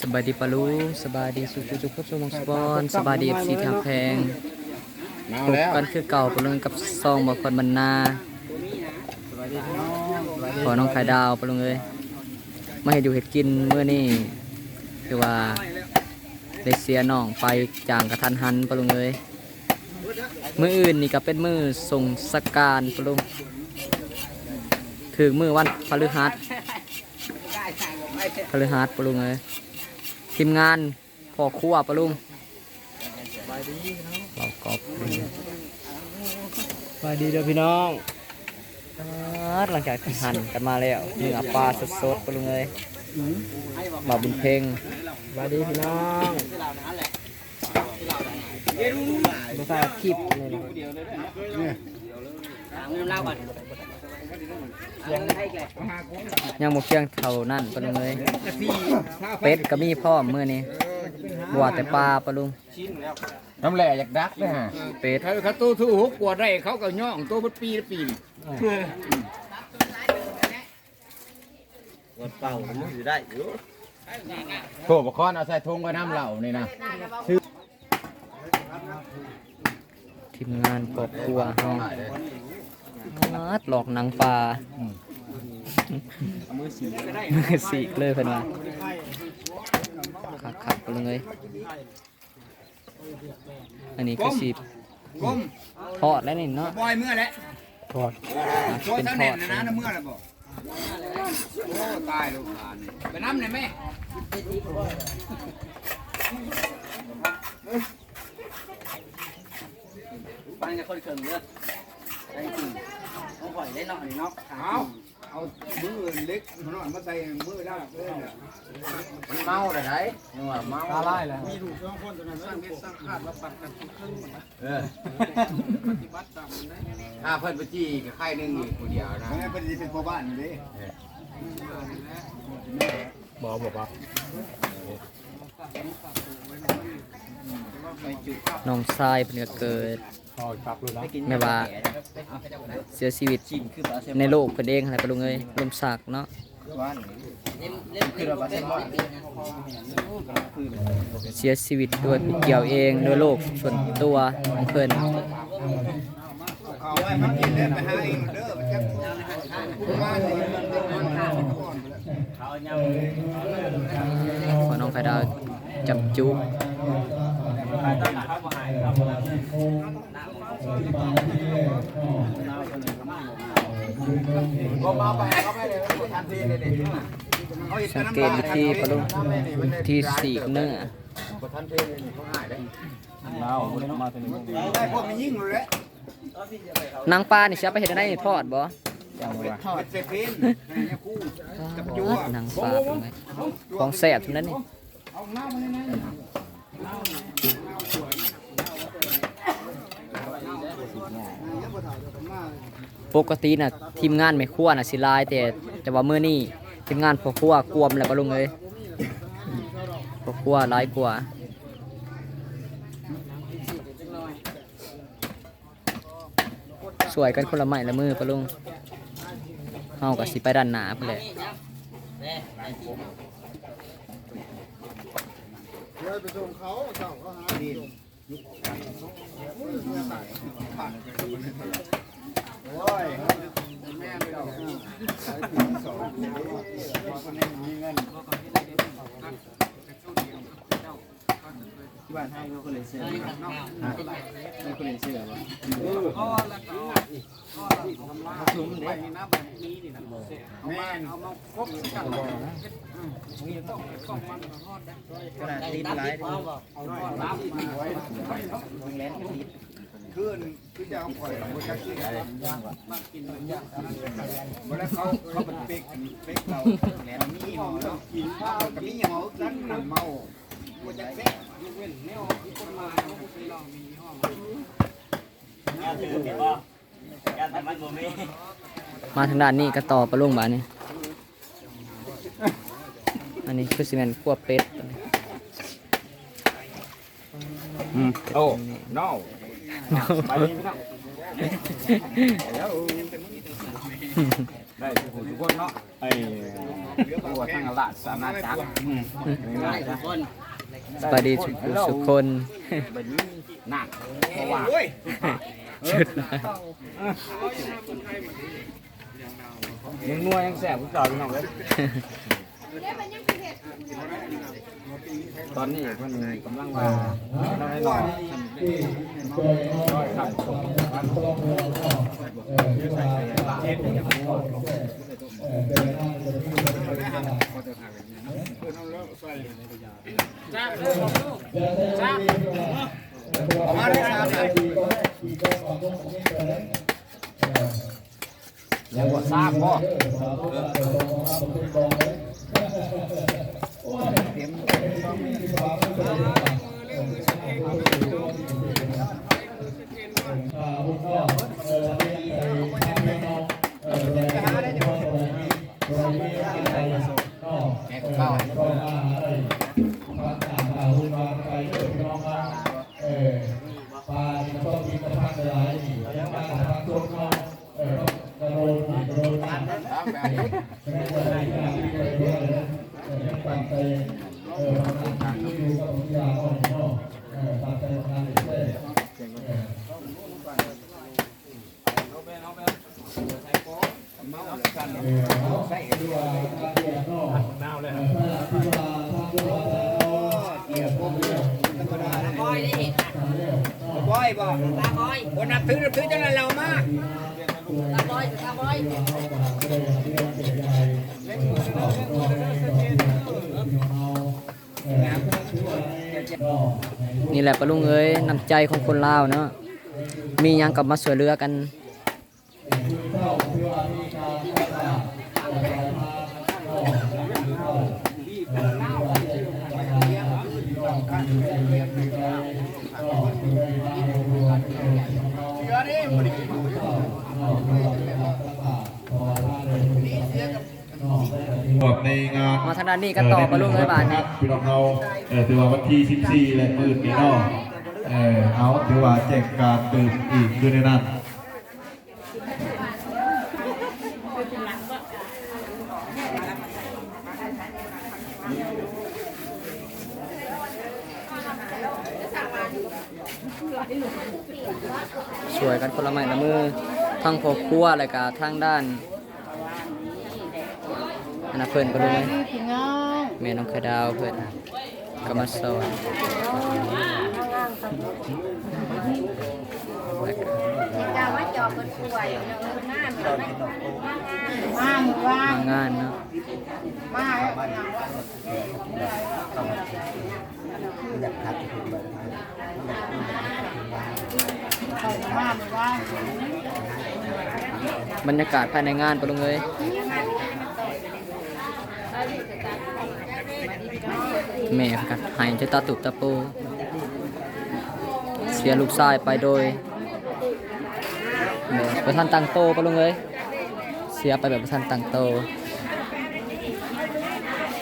สบายดีปะลุสบายดีสุขุสุขสมองสปอนสบายดีเอฟซีทางแพงพบกันคือเก่าปะลุงกับซองบอกคนบรรณาสวัสดีพี่น้องสวัสดีขอน้องไข่ดาวปะลุงเอ้ยมาให้อยู่เห็ดกินเมื่อนี้คือว่าได้เสียน้องไปจางกระทันหันปะลุงเอ้ยมืออื่นนี่ก็เป็นมือส่งสการปะลุงถึงมือวันพฤหัส พฤหัสปะลุงเอ้ยทีมงานพอครัวปะลุงเรากอบสวัสดีเด้อพี่น้องหลังจากที่หันกันมาแล้วเนื้อปลาสดๆไปลุงเลยบ่าวบุญเพ่งสวัสดีพี่น้องภาษาคลิปเลยนะเนี่ ยยังหมกเชียงเท่านั่นไปลุงเลยเป็ดก็มีพ่อมเมื่อนี้บัวแต่ปลาปะลุงน้ำแหล่อยากดักเลยฮะเป็ดเขาเขาตู้ทูหกกว่าได้เขาก็ย่องตัวเป็นปีละปีนี่โถบกคอนเอาใส่ถุงไว้น้ำเหล่านี่นะทีมงานปอกครัวเฮา มัดหลอกหนังปลามือสีกเลยเพิ่นว่าคักๆไปลุงเลยอันนี้คือสีก้มทอดแล้วนี่เนาะบอยเมื่อแล้วทอดอะตัวเป็นเท่าทเน็อตดนะนะน้ำเมื่อแล้วบอกโอ้ตายลูกหลานไปน้ำไหนอยแม่ปันกับคนเขินเลือดได้จริงต้ องปล่อยได้หน่อยเนาะเอาเอามือเล็กหน่อยมาใส่มือได้เลยมันเมาเลยไหนยังว่าเมาตาไล่แล้วเออถ้าเพิ่นไปจี้กับไข่หนึงอีกคนเดียวนะไม่เป็นเป็นพ่อบ้านเลยบอบอกว่า น้องทรายเพิ่นก็เกิดพอจับเลยนะแม่ว่าเสียชีวิตในโลกเพิ่นเองอะไรปะลุงเอ้ยลมสากเนาะคือเราเป็นว่าเสียชีวิตด้วยผู้เกี่ยวเองด้วยโรคส่วนตัวของเพิ่นเอาไว้พักกินเด้อไปหาเองเด้อไปแค่พ่อบ้านนี่มันเป็นคนข้าวก่อนขอน้องไข่ดาว จับจุกก็เมาไปเขาไม่เลยมันทันทีเลยนี่เอาอีกสังเกตวิธีปะลุงวิธีสีกเนื้อบ่ทันทีเลยนี่เขาง่ายได้เมาบ่ได้มาตัวนี้ได้พวกมันยิ่งเลยแหละนางปลานี่สิเอาไปเฮ็ดได้ทอดบ่ทอดเสร็จเพนเนี่ยคู่กับจั่วนางปลาเป็นไงของแซ่บทั้งนั้นนี่ เอาหน้ามาเลยนะปกติน่ะทีมงานไม่ครัวน่ะสิลายแต่แต่ว่ามื้อนี้ทีมงานพอครัวกวมแล้วปะลุงเอ้ยพอครัวหลายกว่าสวยกันคนละไม้ละมือปะลุงเฮาก็สิไปด้านหน้าพุ่นแหละ เดี๋ยวไปส่งเขาส่งเขาหาดินยุบผักโอ้ยแม่ไปดอกสองคนนี้มีเงิน ที่บ้านให้เขาก็เลยเสื้อเขาก็เลยเสื้อว่ะชุ่มเด็กแม่เอามาครบกันกระดาษตีนไลท์ขึ้นคือจะเอาปล่อยมันจะกินอะไรเวลาเขาเขาเป็นเป๊กเป๊กเราแล้วมีหมอเรากินข้าวกับมีหมอนั้นหนังเมา มันจะแซ่ยกเว้นแนวที่คนมาเขาไปลองมีห้องมาทางด้านนี้ก็ต่อปลาลุงบานี่อันนี้คือสิแม่นคั่วเป็ดอือโอ้ no ไปนี่พี่น้องได้ทุกคนทุกคนเนาะไอ้ตัวทั้งละสานาจักรง่ายๆจ้ะ สบายดีทุกผู้ทุกคนแบบนี้หนักเพราะว่าชุดนะยังนัวยังแสบผู้สาวพี่น้องเลยตอนนี้เพิ่นกำลังมาน้อยน้อยน้อยครับ มาได้ครับยังบ่ทราบบ่แกเข้า บอยบ่ตาบอยคนนับถือนับถือจังนั้นเรามาก นี่แหละปะลุงเอ้ยน้ำใจของคนลาวเนาะมียังกลับมาสวยเรือกันห มดในงานมาทางด้านนี้กันต่อปะลุงเอ้ยบาทคนี่รับพี่น้องเราเอ่อถือว่าวันที่ 14และมื่นนี้เนาะเออเอาถือว่าแจ้งการตื่นอีกอยู่ในนั้นสวยกันคนละไม้ละมือทั้งพอครัวแล้วก็ทางด้านอั นนั้นเพิ่นปะลุงเอ้ยแม่น้องไข่ดาวเพิ่นก็มาสอนแล้วก็กาว่าจอบคนป่วยเนาะคนหน้ามันไม่มาหมู่บ้ามางานเนาะมาบรรยากาศภายในงานปะลุงเอ้ย แม่กันหายจะตาตุบตาโปเสียลูกชายไปโดยแบบประทันตังโตปะลุงเอ้ยเสียไปแบบประทันตังโต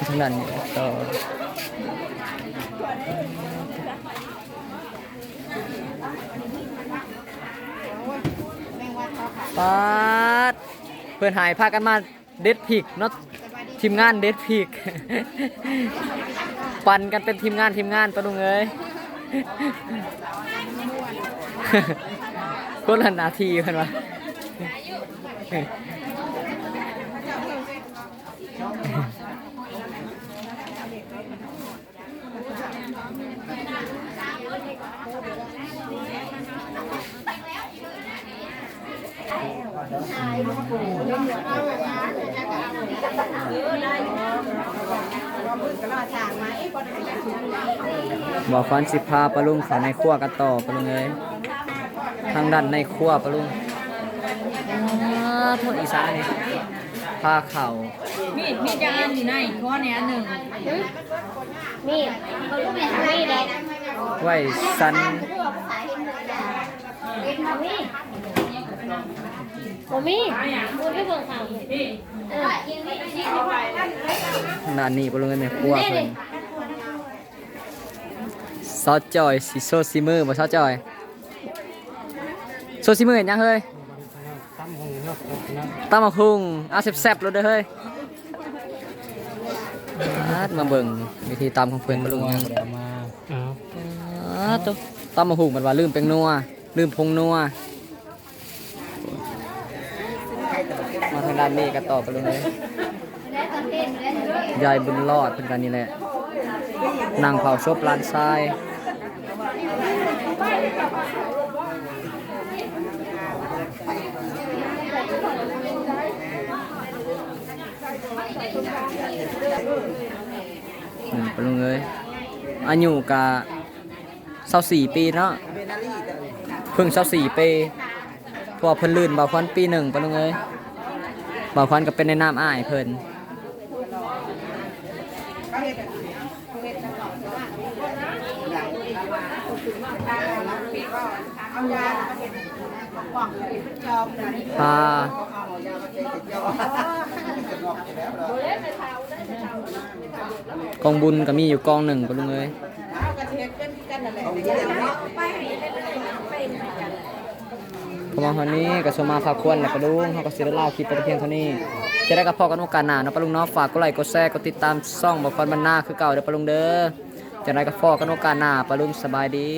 ทั้งนั้นต่อปาดเพื่อนหายพากันมาเด็ดพิกเนาะ ทีมงานเดดพิกปั่นกันเป็นทีมงานทีมงานปะลุงเอ้ยคนละนาทีเพิ่นวะ บอกฟันสิพาปะลุงเขาในครัวกันต่อปะลุงเอ้ยทางด้านในครัวปะลุงอ้าโทษอีสานนี่พาเข่ามีดมีดจะอันอยู่ในข้อเนี้ยหนึ่งมีดเขาลูกแม่ทำมีดเลยไว้สัน มีโอ้มีมูไม่เบิ่งข่าวเออกินมีดกินไปด้านนี้ปะลุงเอ้ยแม่ครัวเพิ่นซอสจอยสิโซซิมือบ่ซอสจอยโซซิมือเห็นยังเฮ้ยตำบักหุ่งเอาแซ่บๆเลยเด้อเฮ้ยอาดมาเบิ่งวิธีตำของเพื่อนปลาลุงยังมาอาดตุ๊ตำมาหูมันว่าลืมเป็นนัวลืมพงนัว มาทางด้านนี้ก็ต่อไปเลยยายบุญรอดเป็นกันนี่แหละนั่งเผาศพลานทรายอืมปลุงเอ้ยอายุกะเศร้าสี่ปีเนาะเพิ่งเศร้าสี่ปีพราะวเพิ่นลื่นบ่าวควันปีหนึ่งปลุงเอ้ย บ่าวควันก็เป็นในน้ำอ้ายเพิ่นพากองบุญก็มีอยู่กองหนึ่งก็ลุงเอ้ย พอมาวันนี้ก็สมมาฝากควรแล้วก็ลุงเขาก็สิได้ล่าคลิปไปเพียงเท่านี้ จะได้กับพ่อกันโอกาสหน้าเนาะปะลุงเนาะฝากกดไลค์กดแชร์กดติดตามช่องบอกคอนบรรณาคือเก่าเด้อปะลุงเด้อจะได้กับพ่อกันโอกาสหน้าปะลุงสบายดี